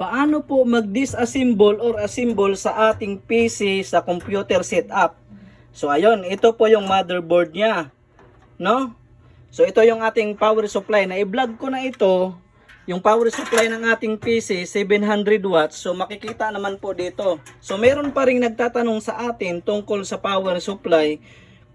paano po mag-disassemble or assemble sa ating PC sa computer setup. So ayun, ito po yung motherboard niya. No? So ito yung ating power supply. Na i-vlog ko na ito, yung power supply ng ating PC 700 watts. So makikita naman po dito. So meron pa ring nagtatanong sa atin tungkol sa power supply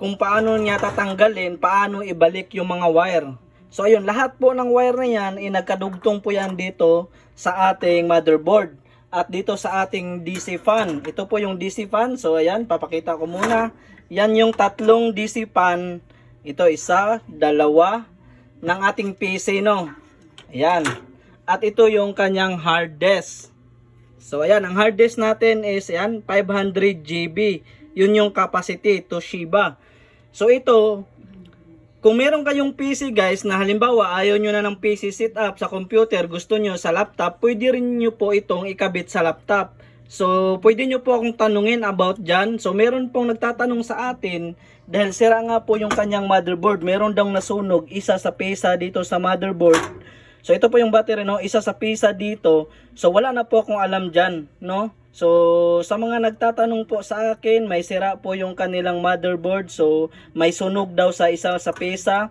kung paano niya tatanggalin, paano ibalik yung mga wire. So ayun, lahat po ng wire na yan, ay nagkadugtong po yan dito sa ating motherboard. At dito sa ating DC fan. Ito po yung DC fan. So ayan, papakita ko muna. Yan yung tatlong DC fan. Ito isa, dalawa ng ating PC no. Ayan. At ito yung kanyang hard disk. So ayan, ang hard disk natin is ayan, 500 GB. Yun yung capacity Toshiba. So ito, kung meron kayong PC guys na halimbawa ayaw nyo na ng PC setup sa computer, gusto nyo sa laptop, pwede rin nyo po itong ikabit sa laptop. So, pwede nyo po akong tanungin about dyan. So, meron pong nagtatanong sa atin dahil sira nga po yung kanyang motherboard. Meron daw nasunog isa sa pesa dito sa motherboard. So, ito po yung battery, no? Isa sa pisa dito. So, wala na po akong alam dyan, no? So, sa mga nagtatanong po sa akin, may sira po yung kanilang motherboard. So, may sunog daw sa isa sa pesa.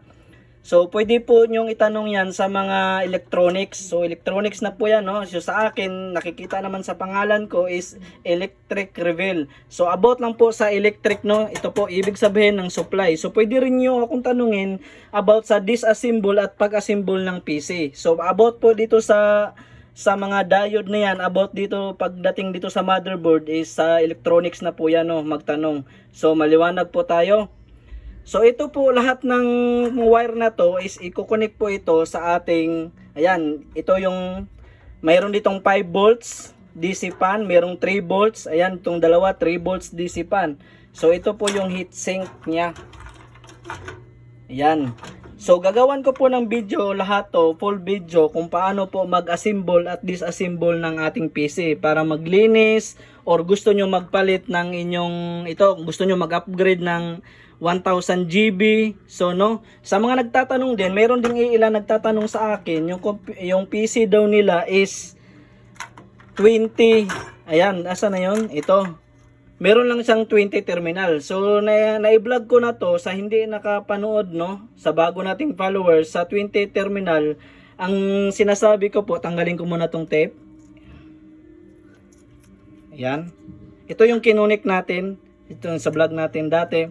So, pwede po nyong itanong yan sa mga electronics. So, electronics na po yan, no? So, sa akin, nakikita naman sa pangalan ko is Electric Reveal. So, about lang po sa electric, no? Ito po, ibig sabihin ng supply. So, pwede rin nyo akong tanungin about sa disassemble at pag-assemble ng PC. So, about po dito sa sa mga diode na yan, about dito, pagdating dito sa motherboard is sa electronics na po yan, no? Magtanong. So, maliwanag po tayo. So ito po lahat ng wire na to is i-connect po ito sa ating ayan, ito yung mayroon ditong 5 volts DC fan, mayroong 3 volts, ayan itong dalawa 3 volts DC fan. So ito po yung heatsink niya. Ayan. So gagawan ko po ng video lahat to, full video kung paano po mag-assemble at disassemble ng ating PC para maglinis or gusto nyo magpalit ng inyong ito, gusto nyo mag-upgrade ng 1000 GB. So no, sa mga nagtatanong din, meron ding ilan nagtatanong sa akin, yung yung PC daw nila is 20. Ayan, asa na 'yon? Ito. Meron lang siyang 20 terminal. So na na-vlog ko na to sa hindi nakapanood no, sa bago nating followers sa 20 terminal. Ang sinasabi ko po, tanggalin ko muna tong tape. Ayan. Ito yung kinunik natin. Ito yung sa vlog natin dati.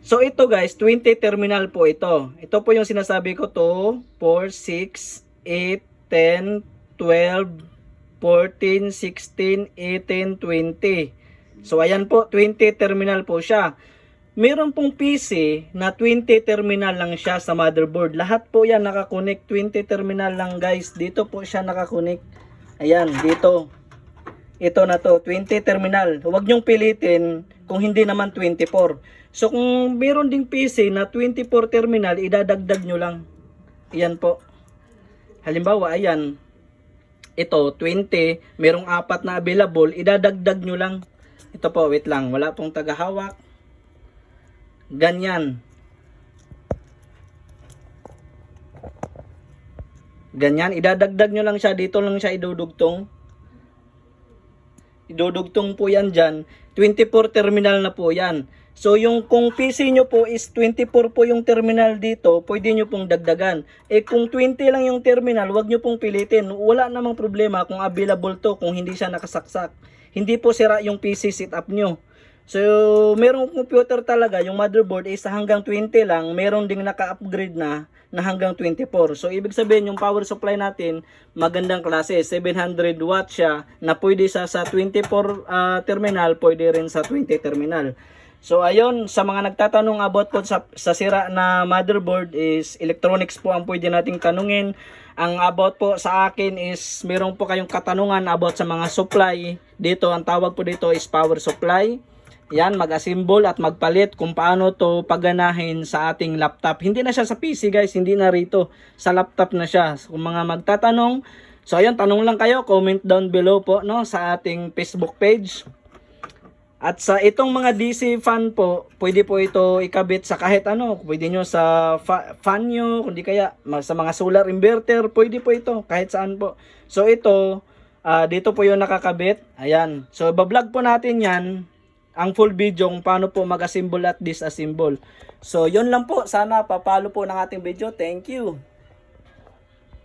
So ito guys, 20 terminal po ito. Ito po yung sinasabi ko to, 4, 6, 8, 10, 12, 14, 16, 18, 20. So ayan po, 20 terminal po siya. Meron pong PC na 20 terminal lang siya sa motherboard. Lahat po yan nakakonek 20 terminal lang guys. Dito po siya nakakonek. Ayan, dito. Ito na to, 20 terminal. Huwag nyong pilitin kung hindi naman 24. So kung meron ding PC na 24 terminal, idadagdag nyo lang. Ayan po. Halimbawa, ayan. Ito, 20. Merong apat na available, idadagdag nyo lang. Ito po, wait lang. Wala pong tagahawak. Ganyan. Ganyan, idadagdag nyo lang siya. Dito lang siya idudugtong. Idudugtong po yan dyan. 24 terminal na po yan. So yung kung PC nyo po is 24 po yung terminal dito, pwede nyo pong dagdagan. Eh kung 20 lang yung terminal, wag nyo pong pilitin. Wala namang problema kung available to, kung hindi siya nakasaksak. Hindi po sira yung PC setup nyo. So, merong computer talaga, yung motherboard is hanggang 20 lang, meron ding naka-upgrade na na hanggang 24. So, ibig sabihin, yung power supply natin, magandang klase. 700 watts siya, na pwede sa, sa 24 ah, terminal, pwede rin sa 20 terminal. So, ayun, sa mga nagtatanong about po sa, sa sira na motherboard is electronics po ang pwede nating tanungin. Ang about po sa akin is meron po kayong katanungan about sa mga supply. Dito, ang tawag po dito is power supply. Yan, mag-assemble at magpalit kung paano to paganahin sa ating laptop. Hindi na siya sa PC guys, hindi na rito. Sa laptop na siya. Kung mga magtatanong, so ayun, tanong lang kayo, comment down below po no, sa ating Facebook page. At sa itong mga DC fan po, pwede po ito ikabit sa kahit ano. Pwede nyo sa fa- fan nyo, kundi kaya sa mga solar inverter, pwede po ito kahit saan po. So ito, ah, dito po yung nakakabit. Ayan. So bablog po natin yan, ang full video kung paano po mag-assemble at disassemble. So yun lang po. Sana papalo po ng ating video. Thank you.